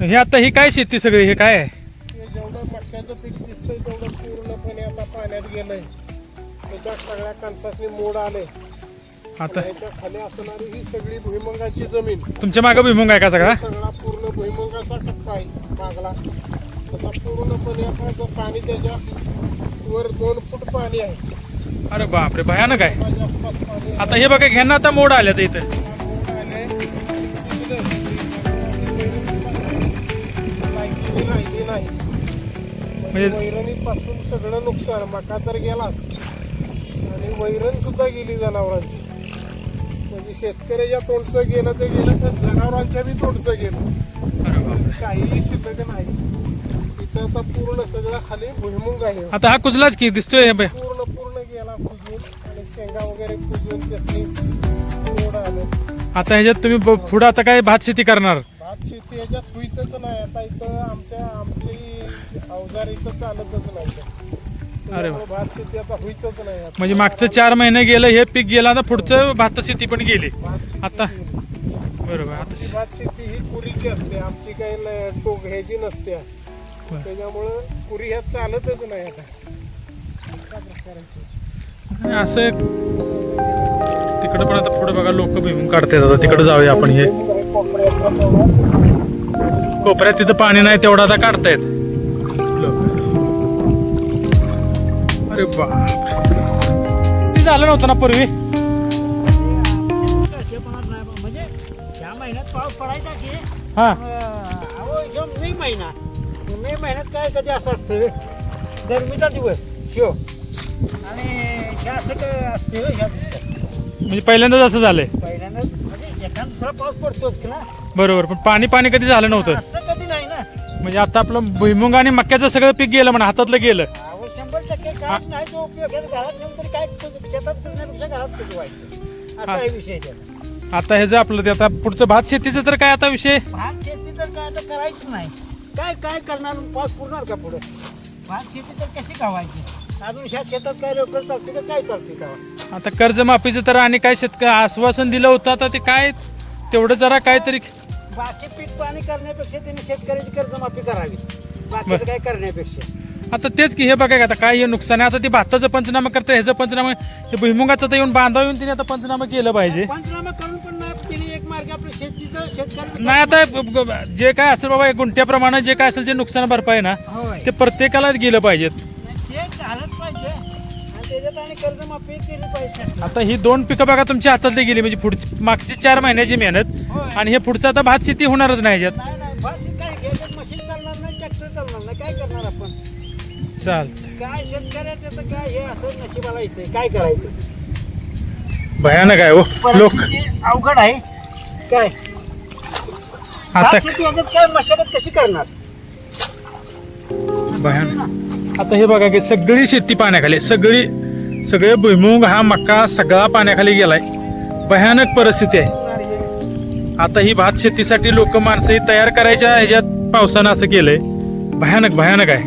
हे आता ही काय शेती सगळी? हे काय? आहे हे जेवढं पीक दिसतंय तेवढं पूर्णपणे आता पाण्यात गेलंय. त्याच्या सगळ्या कणसासनी मोड आले आता त्याच्याखाली असणारी ही सगळी भुईमुगाची जमीन. तुमच्या मागं भुईमुंग आहे का सगळा? सगळा पूर्ण भुईमुगाचा टप्पा आहे मागला. त्याचा पूर्णपणे आता पाणी त्याच्या वर दोन फूट पाणी आहे. अरे बापरे भयानक आहे. माझ्या आसपास पाणी आहे. आता हे बघा घ्यांना आता मोड आल्यात इथं. नाही. म्हणजे वैरणीपासून सगळं नुकसान. मका तर गेलाच. आणि वैरण सुद्धा गेली जनावरांची. म्हणजे शेतकऱ्याच्या तोंडचं गेलं ते गेलं पण जनावरांच्या बी तोंडचं गेलं. अरे बापरे. काहीही शिल्लक नाही. इथं आता पूर्ण सगळं खाली भुईमुंग आहे. आता हा कुजलाच की दिसतोय हे बघ. पूर्ण पूर्ण गेला कुजून. आणि शेंगा वगैरे कुजून त्यासनी मोड आलं. आता ह्याच्यात तुम्ही ब- पुढं आता काय भात शेती करणार? शेती याच्यात होईतच नाही आता इथं आमच्या आमची अवजार इथं चालतच नाही अरे वा. त्यामुळे भात शेती आता होईतच नाही आता. म्हणजे मागचं चार महिने गेलं हे पीक गेलं आता पुढचं भात शेती पण गेली भात शेती आता-. बरोबर आता भात शेती ही कुरीची असते आमची काही ल- टोक ह्याची नसते बरं. त्याच्यामुळं कुरी ह्यात चालतच नाही आता? आणि असं तिकडं पण आता पुढे बघा लोक भुईमुंग काढतात आता तिकडे जाऊया आपण हे कोपऱ्यात तिथं पाणी नाही तेवढं आता काढतायत. अरे बाप ते झालं नव्हतं ना पूर्वी? म्हणजे ह्या महिन्यात पाऊस पडायचा की हा. अहो ह्यो मे महिना. मे महिन्यात काय कधी असं असतं गरमीचा दिवस. आणि म्हणजे पहिल्यांदाच असं झालंय. पहिल्यांदा म्हणजे एखादा दुसरा पाऊस पडतोच की ना? बरोबर पण पाणी पाणी कधी झालं नव्हतं. असं कधी नाही ना. म्हणजे आता आपलं भुईमुंग आणि मक्याचं सगळं पीक गेलं म्हणा हातातलं गेलं. अहो शंभर टक्के काय नाही तो उपयोग. आहे. घरात नेऊन तरी काय कुज- शेतात फिरण्यापेक्षा घरात कुजवायचं असा. आहे विषय त्याचा. आता हे जे आपलं ते आता पुढचं भात शेतीचं तर काय आता विषय? भात शेती तर काय आता करायचीच नाही. काय काय करणार? पाऊस पुरणार का पुढे? भात शेती तर कशी अजून ह्या शेतात काय लवकर चालते का काय चालते का? आता कर्जमाफीचं तर आणि काय शेतकरी आश्वासन दिलं होतं आता ते काय? तेवढं जरा काहीतरी बाकी पीक पाणी करण्यापेक्षा त्यांनी शेतकऱ्याची कर्जमाफी करावी. बाकीचं काय करण्यापेक्षा. आता तेच की हे बघा का आता काय हे नुकसान आहे? आता ते भाताचं पंचनामा करतं ह्याचं पंचनामा हे भुईमुगाचं तर येऊन बांधाव येऊन तिने आता पंचनामा केलं पाहिजे. पंचनामा करून पण नाही एक मार्ग आपल्या शेतीचं शेतकऱ्याचं नाही आता ब- जे काय असेल बाबा गुंठ्याप्रमाणे जे काय असेल जे नुकसान भरपाई ना होय. ते प्रत्येकालाच गेलं पाहिजे ते झालंच पाहिजे. आणि त्याच्यात आणि कर्जमाफी केली पाहिजे. आता ही दोन पिकं बघा तुमच्या हातातली गेली म्हणजे पुढची मागची चार महिन्याची मेहनत. आणि हे पुढचं आता भात शेती होणारच नाही ह्याच्यात शेती काय घ्यायचं मशीन चालणार नाही ट्रॅक्टर चालणार नाही. काय करणार आपण? चालतं काय शेतकऱ्याचं तर काय हे असं नशिबाला येते काय करायचं? भयानक आहे हो. लोक परिस्थिती अवघड आहे? काय? आता भात शेती याच्यात काय मशागत कशी करणार? भयानक. आता हे बघा की सगळी शेती पाण्याखाली सगळी सगळे भुईमुग हा मका सगळा पाण्याखाली गेलाय. भयानक परिस्थिती आहे. आता ही भात शेतीसाठी लोक माणसंही तयार करायच्या ह्याच्यात पावसानं असं केलंय. भयानक भयानक आहे.